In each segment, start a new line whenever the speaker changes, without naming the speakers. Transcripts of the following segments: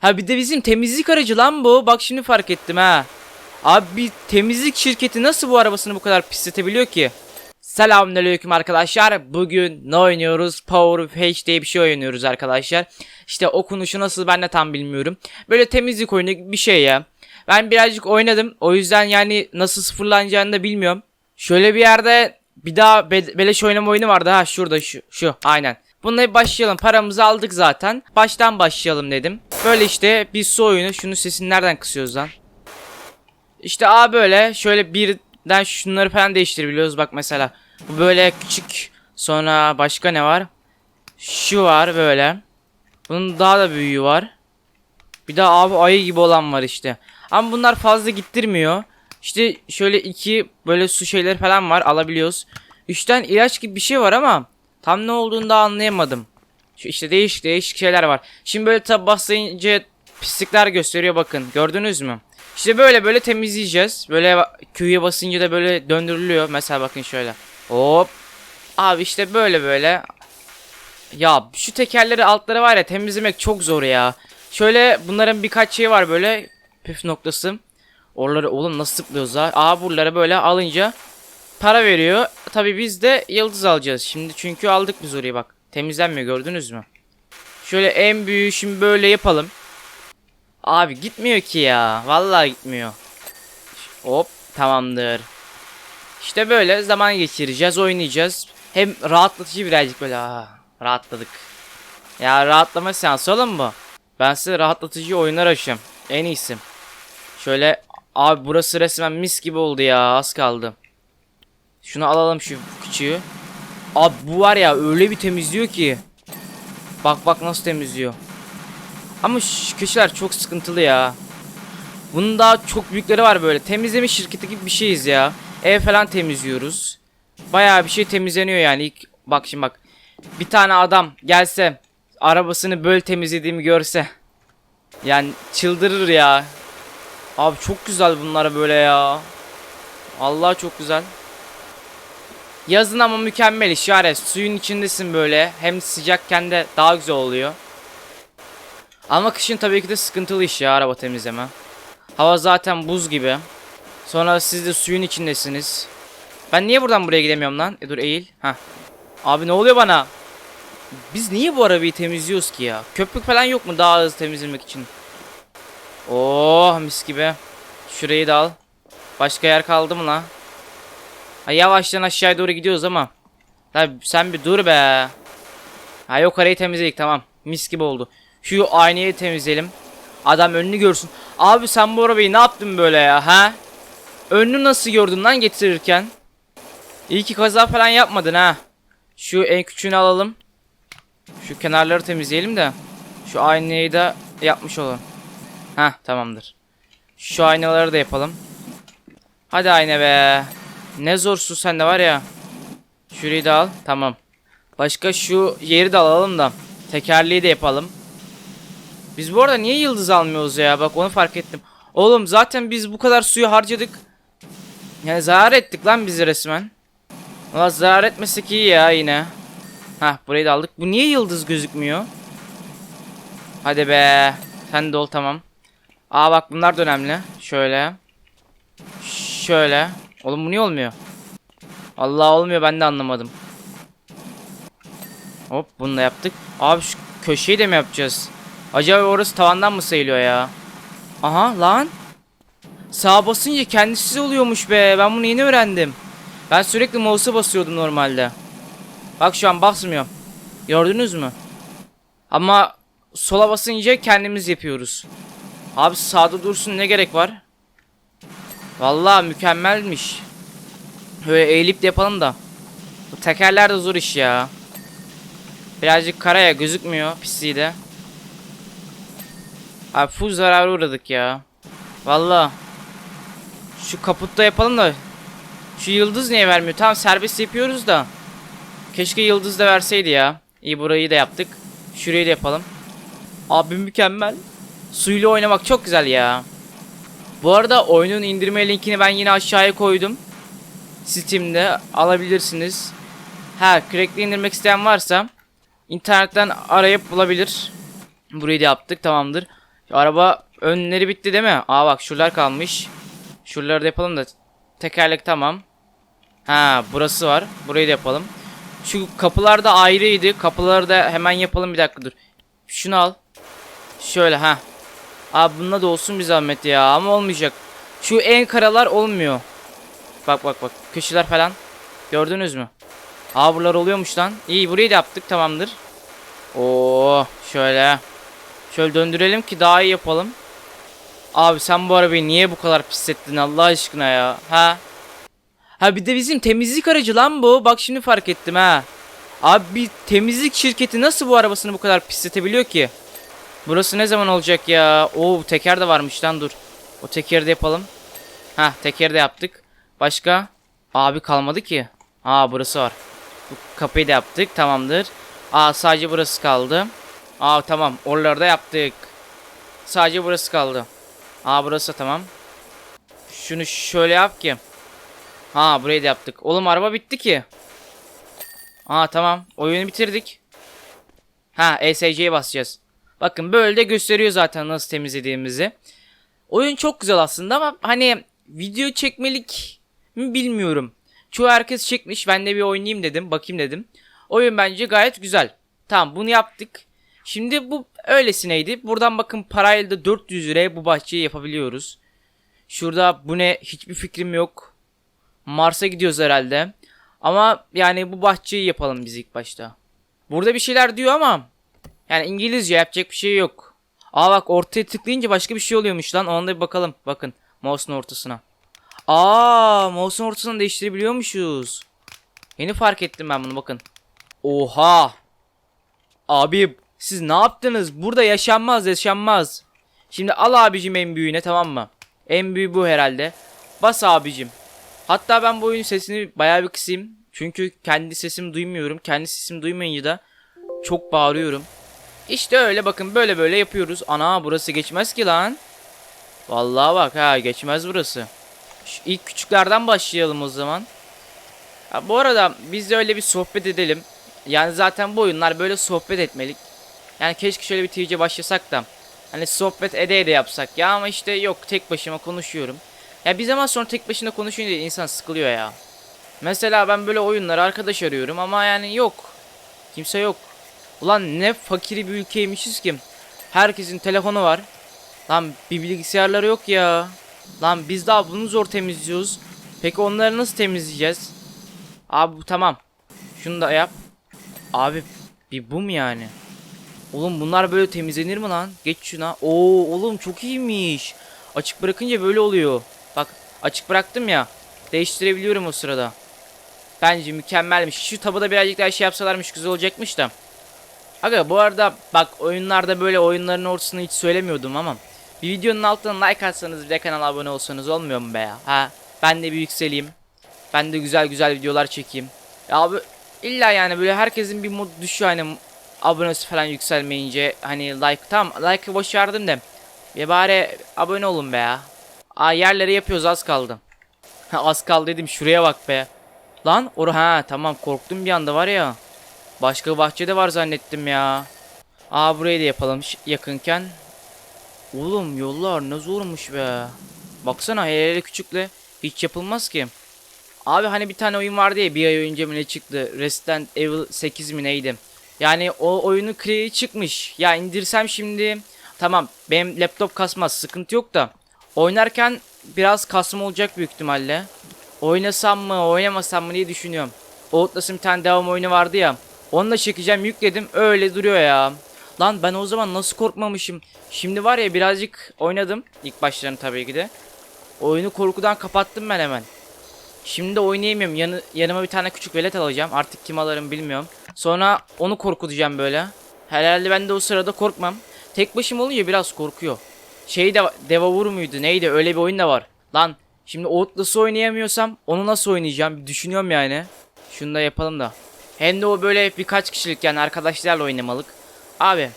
Ha bir de bizim temizlik aracı lan bu. Bak şimdi fark ettim ha. Abi bir temizlik şirketi nasıl bu arabasını bu kadar pisletebiliyor ki? Selamünaleyküm arkadaşlar. Bugün ne oynuyoruz? Power of H diye bir şey oynuyoruz arkadaşlar. İşte okunuşu nasıl ben de tam bilmiyorum. Böyle temizlik oyunu bir şey ya. Ben birazcık oynadım. O yüzden yani nasıl sıfırlanacağını da bilmiyorum. Şöyle bir yerde bir daha be- beleş oynama oyunu vardı ha şurada şu şu aynen. Bununla başlayalım. Paramızı aldık zaten. Baştan başlayalım dedim. Böyle işte bir su oyunu. Şunun sesini nereden kısıyoruz lan? İşte A böyle şöyle birden şunları falan değiştirebiliyoruz bak mesela. Bu böyle küçük. Sonra başka ne var? Şu var böyle. Bunun daha da büyüğü var. Bir de abi ayı gibi olan var işte. Ama bunlar fazla gittirmiyor. İşte şöyle iki böyle su şeyleri falan var alabiliyoruz. Üçten ilaç gibi bir şey var ama tam ne olduğunu da anlayamadım. Şu işte değişik değişik şeyler var. Şimdi böyle tab basınca pislikler gösteriyor bakın. Gördünüz mü? İşte böyle böyle temizleyeceğiz. Böyle Q'ya basınca da böyle döndürülüyor. Mesela bakın şöyle. Hop. Abi işte böyle böyle. Ya şu tekerleri altları var ya temizlemek çok zor ya. Şöyle bunların birkaç şey var böyle püf noktası. Oraları oğlum nasıl tıklıyoruz ha? Aa buraları böyle alınca para veriyor. Tabi biz de yıldız alacağız şimdi çünkü aldık biz orayı bak. Temizlenmiyor gördünüz mü? Şöyle en büyüğü şimdi böyle yapalım. Abi gitmiyor ki ya. Vallahi gitmiyor. Hop tamamdır. İşte böyle zaman geçireceğiz, oynayacağız. Hem rahatlatıcı birazcık böyle. Aa, rahatladık. Ya rahatlama seansı oğlum bu. Ben size rahatlatıcı oyunlar açayım. En iyisi. Şöyle abi burası resmen mis gibi oldu ya. Az kaldı. Şunu alalım şu küçüğü. Abi bu var ya öyle bir temizliyor ki. Bak bak nasıl temizliyor. Ama şu köşeler çok sıkıntılı ya. Bunun daha çok büyükleri var böyle. Temizleme şirketi gibi bir şeyiz ya. Ev falan temizliyoruz. Bayağı bir şey temizleniyor yani. İlk bak şimdi bak. Bir tane adam gelse arabasını böyle temizlediğimi görse yani çıldırır ya. Abi çok güzel bunlar böyle ya. Allah çok güzel. Yazın ama mükemmel iş yani suyun içindesin böyle hem sıcakken de daha güzel oluyor. Ama kışın tabii ki de sıkıntılı iş ya araba temizleme. Hava zaten buz gibi. Sonra siz de suyun içindesiniz. Ben niye buradan buraya gidemiyorum lan? E dur eğil. Heh. Abi ne oluyor bana? Biz niye bu arabayı temizliyoruz ki ya? Köpük falan yok mu daha hızlı temizlemek için? Oh mis gibi. Şurayı da al. Başka yer kaldı mı la? Ha, yavaştan aşağıya doğru gidiyoruz ama. Tabi sen bir dur be. Ha yok arayı temizledik tamam. Mis gibi oldu. Şu aynayı temizleyelim. Adam önünü görsün. Abi sen bu arabayı ne yaptın böyle ya ha? Önünü nasıl gördün lan getirirken? İyi ki kaza falan yapmadın ha. Şu en küçüğünü alalım. Şu kenarları temizleyelim de. Şu aynayı da yapmış olalım. Ha tamamdır. Şu aynaları da yapalım. Hadi ayna be. Ne zorsun sen de var ya. Şurayı da al. Tamam. Başka şu yeri de alalım da. Tekerleği de yapalım. Biz bu arada niye yıldız almıyoruz ya? Bak onu fark ettim. Oğlum zaten biz bu kadar suyu harcadık. Yani zarar ettik lan bizi resmen. Valla zarar etmesek iyi ya yine. Hah burayı da aldık. Bu niye yıldız gözükmüyor? Hadi be. Sen de ol tamam. Aa bak bunlar da önemli. Şöyle. Şöyle. Oğlum bu niye olmuyor? Allah olmuyor ben de anlamadım. Hop bunu da yaptık. Abi şu köşeyi de mi yapacağız? Acaba orası tavandan mı sayılıyor ya? Aha lan. Sağa basınca kendisi oluyormuş be. Ben bunu yeni öğrendim. Ben sürekli mouse'a basıyordum normalde. Bak şu an basmıyor. Gördünüz mü? Ama sola basınca kendimiz yapıyoruz. Abi sağda dursun ne gerek var? Vallahi mükemmelmiş. Böyle eğilip de yapalım da. Bu tekerler de zor iş ya. Birazcık karaya gözükmüyor pisliği de. Abi full zarar uğradık ya. Vallahi. Şu kaputta yapalım da. Şu yıldız niye vermiyor? Tamam serbest yapıyoruz da. Keşke yıldız da verseydi ya. İyi burayı da yaptık. Şurayı da yapalım. Abi mükemmel. Suyla oynamak çok güzel ya. Bu arada oyunun indirme linkini ben yine aşağıya koydum. Steam'de alabilirsiniz. Ha, crack'li indirmek isteyen varsa internetten arayıp bulabilir. Burayı da yaptık tamamdır. Araba önleri bitti değil mi? Aa bak şuralar kalmış. Şuraları da yapalım da. Tekerlek tamam. Ha burası var. Burayı da yapalım. Şu kapılar da ayrıydı. Kapıları da hemen yapalım bir dakika dur. Şunu al. Şöyle ha. Abi bununla da olsun bir zahmet ya ama olmayacak. Şu en karalar olmuyor. Bak bak bak köşeler falan. Gördünüz mü? Aa buralar oluyormuş lan. İyi burayı da yaptık tamamdır. Oo şöyle. Şöyle döndürelim ki daha iyi yapalım. Abi sen bu arabayı niye bu kadar pislettin Allah aşkına ya? Ha? Ha bir de bizim temizlik aracı lan bu. Bak şimdi fark ettim ha. Abi bir temizlik şirketi nasıl bu arabasını bu kadar pisletebiliyor ki? Burası ne zaman olacak ya? Oo teker de varmış lan dur. O tekeri de yapalım. Ha tekeri de yaptık. Başka? Abi kalmadı ki. Aa burası var. Bu kapıyı da yaptık tamamdır. Aa sadece burası kaldı. Aa tamam oraları da yaptık. Sadece burası kaldı. Aa burası tamam. Şunu şöyle yap ki. Ha burayı da yaptık. Oğlum araba bitti ki. Aa tamam. Oyunu bitirdik. Ha ESC'ye basacağız. Bakın böyle de gösteriyor zaten nasıl temizlediğimizi. Oyun çok güzel aslında ama hani video çekmelik mi bilmiyorum. Çoğu herkes çekmiş. Ben de bir oynayayım dedim. Bakayım dedim. Oyun bence gayet güzel. Tamam bunu yaptık. Şimdi bu öylesineydi. Buradan bakın parayla da 400 liraya bu bahçeyi yapabiliyoruz. Şurada bu ne hiçbir fikrim yok. Mars'a gidiyoruz herhalde. Ama yani bu bahçeyi yapalım biz ilk başta. Burada bir şeyler diyor ama yani İngilizce yapacak bir şey yok. Aa bak ortaya tıklayınca başka bir şey oluyormuş lan. Ona da bir bakalım. Bakın mouse'un ortasına. Aa mouse'un ortasını değiştirebiliyormuşuz. Yeni fark ettim ben bunu bakın. Oha. Abi siz ne yaptınız? Burada yaşanmaz yaşanmaz. Şimdi al abicim en büyüğüne tamam mı? En büyüğü bu herhalde. Bas abicim. Hatta ben bu oyunun sesini bayağı bir kısayım. Çünkü kendi sesimi duymuyorum. Kendi sesimi duymayınca da çok bağırıyorum. İşte öyle bakın böyle böyle yapıyoruz. Ana burası geçmez ki lan. Vallahi bak ha geçmez burası. Şu ilk küçüklerden başlayalım o zaman. Ha, bu arada biz de öyle bir sohbet edelim. Yani zaten bu oyunlar böyle sohbet etmelik. Yani keşke şöyle bir TC başlasak da. Hani sohbet ede ede yapsak ya ama işte yok tek başıma konuşuyorum. Ya bir zaman sonra tek başına konuşunca insan sıkılıyor ya. Mesela ben böyle oyunlara arkadaş arıyorum ama yani yok. Kimse yok. Ulan ne fakiri bir ülkeymişiz ki. Herkesin telefonu var. Lan bir bilgisayarları yok ya. Lan biz daha bunu zor temizliyoruz. Peki onları nasıl temizleyeceğiz? Abi tamam. Şunu da yap. Abi bir bu mu yani? Oğlum bunlar böyle temizlenir mi lan? Geç şuna. Oo oğlum çok iyiymiş. Açık bırakınca böyle oluyor. Bak açık bıraktım ya. Değiştirebiliyorum o sırada. Bence mükemmelmiş. Şu tabada birazcık daha şey yapsalarmış güzel olacakmış da. Aga bu arada bak oyunlarda böyle oyunların ortasını hiç söylemiyordum ama bir videonun altına like atsanız bir de kanala abone olsanız olmuyor mu be ya? Ha ben de bir yükseleyim. Ben de güzel güzel videolar çekeyim. Ya abi illa yani böyle herkesin bir mod düşüyor hani abonesi falan yükselmeyince hani like tam like'ı boş verdim de ya bari abone olun be ya. Aa yerlere yapıyoruz az kaldı. Az kaldı dedim şuraya bak be. Lan or ha tamam korktum bir anda var ya. Başka bahçede var zannettim ya. Aa burayı da yapalım yakınken. Oğlum yollar ne zormuş be. Baksana hele hele küçükle hiç yapılmaz ki. Abi hani bir tane oyun vardı ya bir ay önce mi ne çıktı? Resident Evil 8 mi neydi? Yani o oyunu kredi çıkmış. Ya indirsem şimdi tamam benim laptop kasmaz sıkıntı yok da. Oynarken biraz kasma olacak büyük ihtimalle. Oynasam mı oynamasam mı diye düşünüyorum. Outlast'ın bir tane devam oyunu vardı ya. Onu çekeceğim yükledim öyle duruyor ya. Lan ben o zaman nasıl korkmamışım. Şimdi var ya birazcık oynadım. ilk başlarını tabii ki de. Oyunu korkudan kapattım ben hemen. Şimdi de oynayamıyorum. Yanı, yanıma bir tane küçük velet alacağım. Artık kim alırım bilmiyorum. Sonra onu korkutacağım böyle. Herhalde ben de o sırada korkmam. Tek başıma olunca biraz korkuyor. Şey de Devavur muydu neydi öyle bir oyun da var. Lan şimdi Outlast'ı oynayamıyorsam onu nasıl oynayacağım düşünüyorum yani. Şunu da yapalım da. Hem de o böyle birkaç kişilik yani arkadaşlarla oynamalık. Abi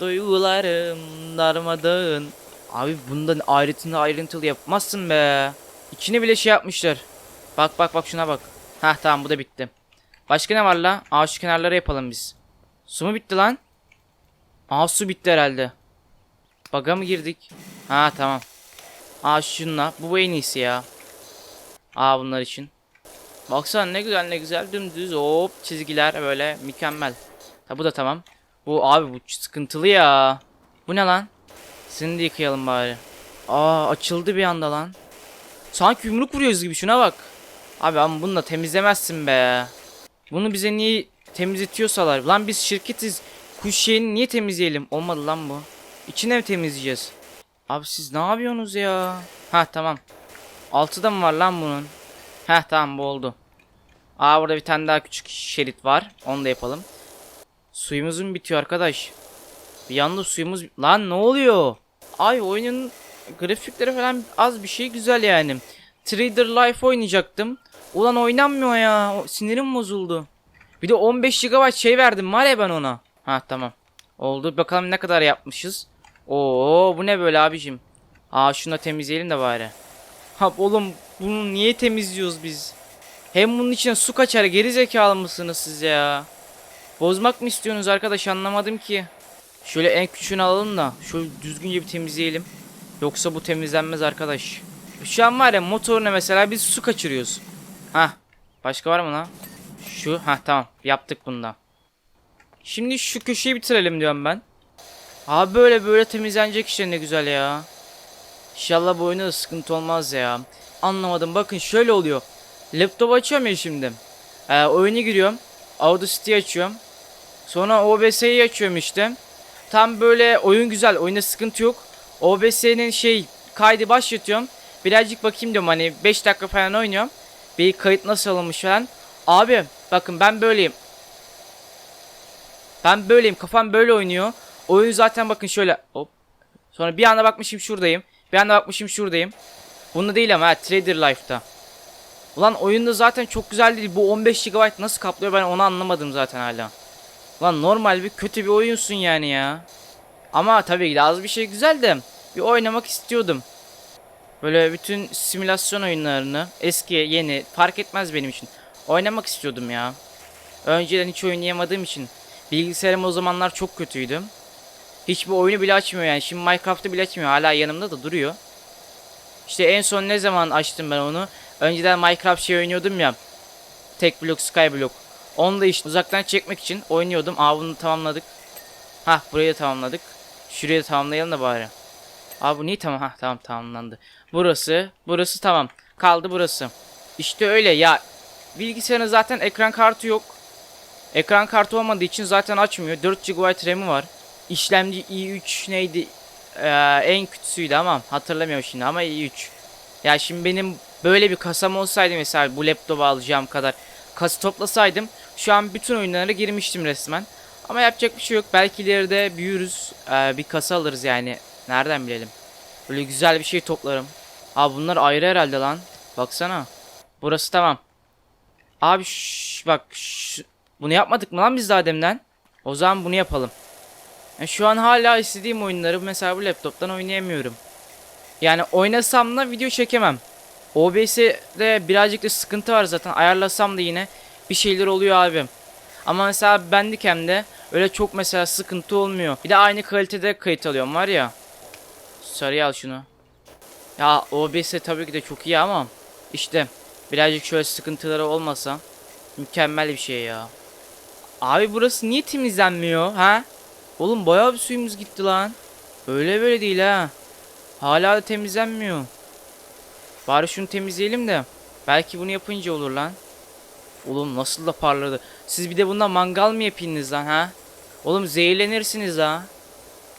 duygularım darmadağın. Abi bundan ayrıntılı ayrıntılı yapmazsın be. İçine bile şey yapmışlar. Bak bak bak şuna bak. Hah tamam bu da bitti. Başka ne var la? Aa şu kenarları yapalım biz. Su mu bitti lan? Aa su bitti herhalde. Baga mı girdik? Ha tamam. Aa şunla. Bu en iyisi ya. Aa bunlar için. Baksana ne güzel ne güzel dümdüz hop çizgiler böyle mükemmel. Ha bu da tamam. Bu abi bu sıkıntılı ya. Bu ne lan? Seni de yıkayalım bari. Aa açıldı bir anda lan. Sanki yumruk vuruyoruz gibi şuna bak. Abi ama bunu da temizlemezsin be. Bunu bize niye temizletiyorsalar. Lan biz şirketiz. Kuş şeyini niye temizleyelim? Olmadı lan bu. İçine mi temizleyeceğiz? Abi siz ne yapıyorsunuz ya? Ha tamam. Altıda mı var lan bunun? Heh tamam bu oldu. Aa burada bir tane daha küçük şerit var. Onu da yapalım. Suyumuz mu bitiyor arkadaş? Bir anda suyumuz... Lan ne oluyor? Ay oyunun grafikleri falan az bir şey güzel yani. Trader Life oynayacaktım. Ulan oynanmıyor ya. Sinirim bozuldu. Bir de 15 GB şey verdim var ya ben ona. Ha tamam. Oldu. Bakalım ne kadar yapmışız. Oo bu ne böyle abicim? Aa şunu da temizleyelim de bari. Ha oğlum bunu niye temizliyoruz biz? Hem bunun içine su kaçar geri zekalı mısınız siz ya? Bozmak mı istiyorsunuz arkadaş anlamadım ki. Şöyle en küçüğünü alalım da şöyle düzgünce bir temizleyelim. Yoksa bu temizlenmez arkadaş. Şu an var ya motoruna mesela biz su kaçırıyoruz. Ha başka var mı lan? Şu ha tamam yaptık bunda. Şimdi şu köşeyi bitirelim diyorum ben. Abi böyle böyle temizlenecek işte ne güzel ya. İnşallah bu oyunda da sıkıntı olmaz ya. Anlamadım bakın şöyle oluyor. Laptop açıyorum ya şimdi. Ee, oyunu giriyorum. Audacity açıyorum. Sonra OBS'yi açıyorum işte. Tam böyle oyun güzel. Oyunda sıkıntı yok. OBS'nin şey kaydı başlatıyorum. Birazcık bakayım diyorum hani 5 dakika falan oynuyorum. Bir kayıt nasıl alınmış falan. Abi bakın ben böyleyim. Ben böyleyim. Kafam böyle oynuyor. Oyun zaten bakın şöyle. Hop. Sonra bir anda bakmışım şuradayım. Bir anda bakmışım şuradayım. Bunda değil ama ha, Trader Life'da. Ulan oyunda zaten çok güzel değil. Bu 15 GB nasıl kaplıyor ben onu anlamadım zaten hala. Ulan normal bir kötü bir oyunsun yani ya. Ama tabii ki az bir şey güzel de bir oynamak istiyordum. Böyle bütün simülasyon oyunlarını eski yeni fark etmez benim için. Oynamak istiyordum ya. Önceden hiç oynayamadığım için. Bilgisayarım o zamanlar çok kötüydü. Hiçbir oyunu bile açmıyor yani. Şimdi Minecraft'ı bile açmıyor. Hala yanımda da duruyor. İşte en son ne zaman açtım ben onu? Önceden Minecraft şey oynuyordum ya. Tek blok, skyblock. Onu da işte uzaktan çekmek için oynuyordum. Aa bunu tamamladık. Hah burayı da tamamladık. Şurayı da tamamlayalım da bari. Aa bu niye tamam? Hah tamam tamamlandı. Burası, burası tamam. Kaldı burası. İşte öyle ya. Bilgisayarın zaten ekran kartı yok. Ekran kartı olmadığı için zaten açmıyor. 4 GB RAM'i var. İşlemci i3 neydi? Ee, en kötüsüydü ama hatırlamıyorum şimdi ama i3. Ya şimdi benim böyle bir kasam olsaydı mesela bu laptopu alacağım kadar kası toplasaydım şu an bütün oyunlara girmiştim resmen. Ama yapacak bir şey yok. Belki ileride büyürüz. Ee, bir kasa alırız yani. Nereden bilelim. Böyle güzel bir şey toplarım. Abi bunlar ayrı herhalde lan. Baksana. Burası tamam. Abi şş, bak şş, bunu yapmadık mı lan biz daha demden? O zaman bunu yapalım. Ya şu an hala istediğim oyunları mesela bu laptoptan oynayamıyorum. Yani oynasam da video çekemem. OBS'de birazcık da sıkıntı var zaten. Ayarlasam da yine bir şeyler oluyor abi. Ama mesela Bandicam'de öyle çok mesela sıkıntı olmuyor. Bir de aynı kalitede kayıt alıyorum var ya. Sarıya al şunu. Ya OBS tabii ki de çok iyi ama işte birazcık şöyle sıkıntıları olmasa mükemmel bir şey ya. Abi burası niye temizlenmiyor ha? Oğlum bayağı bir suyumuz gitti lan. Öyle böyle değil ha. Hala da temizlenmiyor. Bari şunu temizleyelim de. Belki bunu yapınca olur lan. Oğlum nasıl da parladı. Siz bir de bundan mangal mı yapıyorsunuz lan ha? Oğlum zehirlenirsiniz ha.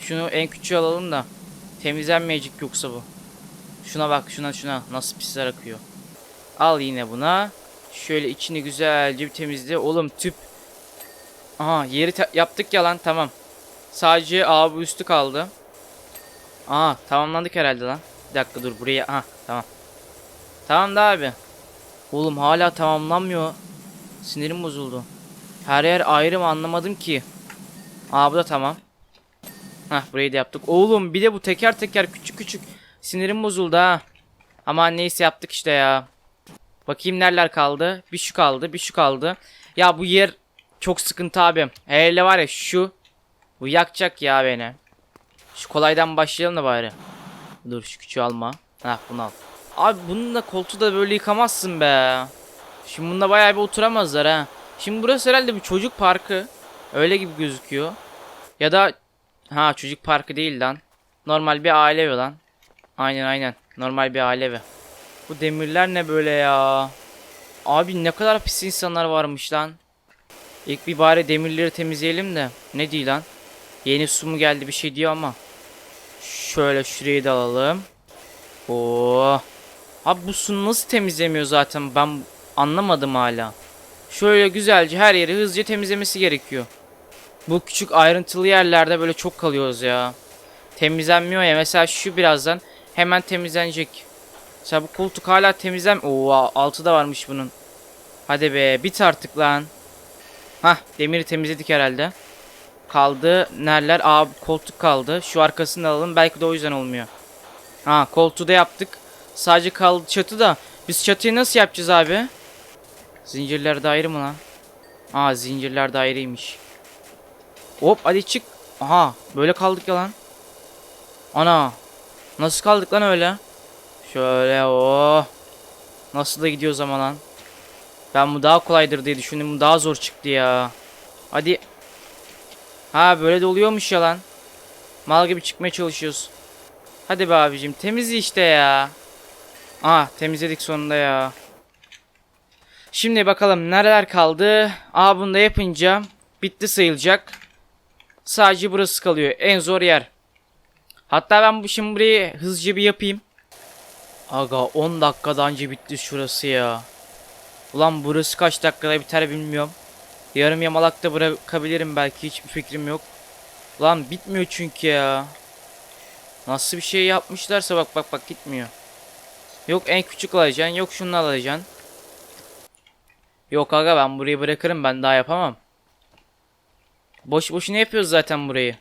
Şunu en küçüğü alalım da. Temizlenmeyecek yoksa bu. Şuna bak şuna şuna nasıl pisler akıyor. Al yine buna. Şöyle içini güzelce bir temizle. Oğlum tüp. Aha yeri yaptık ya lan tamam. Sadece abi üstü kaldı. Aha tamamlandık herhalde lan. Bir dakika dur buraya. Aha tamam. Tamam da abi. Oğlum hala tamamlanmıyor. Sinirim bozuldu. Her yer ayrı mı anlamadım ki. Aa bu da tamam. Hah burayı da yaptık. Oğlum bir de bu teker teker küçük küçük. Sinirim bozuldu ha. Ama neyse yaptık işte ya. Bakayım nereler kaldı. Bir şu kaldı bir şu kaldı. Ya bu yer çok sıkıntı abi. Hele var ya şu. Bu yakacak ya beni. Şu kolaydan başlayalım da bari. Dur şu küçüğü alma. Heh bunu al. Abi bununla koltuğu da böyle yıkamazsın be. Şimdi bunda bayağı bir oturamazlar ha. Şimdi burası herhalde bir çocuk parkı. Öyle gibi gözüküyor. Ya da ha çocuk parkı değil lan. Normal bir aile evi lan. Aynen aynen. Normal bir aile evi. Bu demirler ne böyle ya? Abi ne kadar pis insanlar varmış lan. İlk bir bari demirleri temizleyelim de. Ne diyor lan? Yeni su mu geldi bir şey diyor ama. Şöyle şurayı da alalım. Oo. Abi bu su nasıl temizlemiyor zaten ben anlamadım hala. Şöyle güzelce her yeri hızlıca temizlemesi gerekiyor. Bu küçük ayrıntılı yerlerde böyle çok kalıyoruz ya. Temizlenmiyor ya mesela şu birazdan hemen temizlenecek. Mesela bu koltuk hala temizlen... Oo altı da varmış bunun. Hadi be bit artık lan. Hah demiri temizledik herhalde. Kaldı nereler? Aa koltuk kaldı. Şu arkasını alalım. Belki de o yüzden olmuyor. Ha koltuğu da yaptık. Sadece kaldı çatı da. Biz çatıyı nasıl yapacağız abi? Zincirler de ayrı mı lan? Aa zincirler de ayrıymış. Hop hadi çık. Aha böyle kaldık ya lan. Ana. Nasıl kaldık lan öyle? Şöyle o. Nasıl da gidiyor zaman lan? Ben bu daha kolaydır diye düşündüm. Bu daha zor çıktı ya. Hadi. Ha böyle de oluyormuş ya lan. Mal gibi çıkmaya çalışıyoruz. Hadi be abicim temizle işte ya. Ah temizledik sonunda ya. Şimdi bakalım nereler kaldı. Aa bunu da yapınca bitti sayılacak. Sadece burası kalıyor. En zor yer. Hatta ben bu şimdi burayı hızlıca bir yapayım. Aga 10 dakikada önce bitti şurası ya. Ulan burası kaç dakikada biter bilmiyorum. Yarım yamalakta bırakabilirim belki hiçbir fikrim yok. Lan bitmiyor çünkü ya. Nasıl bir şey yapmışlarsa bak bak bak gitmiyor. Yok en küçük alacaksın yok şunu alacaksın. Yok aga ben burayı bırakırım ben daha yapamam. Boş boşuna yapıyoruz zaten burayı.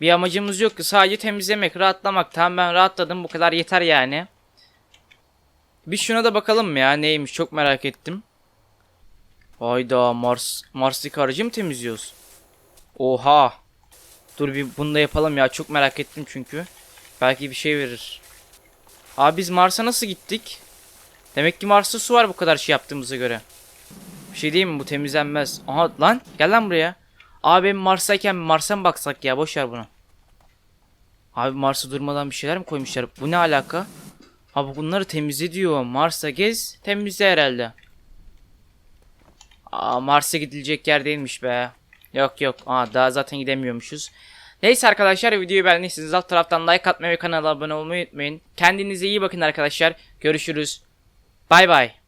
Bir amacımız yok ki sadece temizlemek, rahatlamak. Tamam ben rahatladım bu kadar yeter yani. Bir şuna da bakalım ya neymiş çok merak ettim. Hayda Mars Mars'taki aracı mı temizliyoruz? Oha. Dur bir bunu da yapalım ya çok merak ettim çünkü. Belki bir şey verir. Abi biz Mars'a nasıl gittik? Demek ki Mars'ta su var bu kadar şey yaptığımıza göre. Bir şey değil mi bu temizlenmez. Aha lan gel lan buraya. Abi benim Mars'tayken Mars'a mı baksak ya boş ver bunu. Abi Mars'a durmadan bir şeyler mi koymuşlar? Bu ne alaka? Abi bunları temizle diyor. Mars'a gez temizle herhalde. Aa Mars'a gidilecek yer değilmiş be. Yok yok. Aa daha zaten gidemiyormuşuz. Neyse arkadaşlar videoyu beğendiyseniz alt taraftan like atmayı ve kanala abone olmayı unutmayın. Kendinize iyi bakın arkadaşlar. Görüşürüz. Bay bay.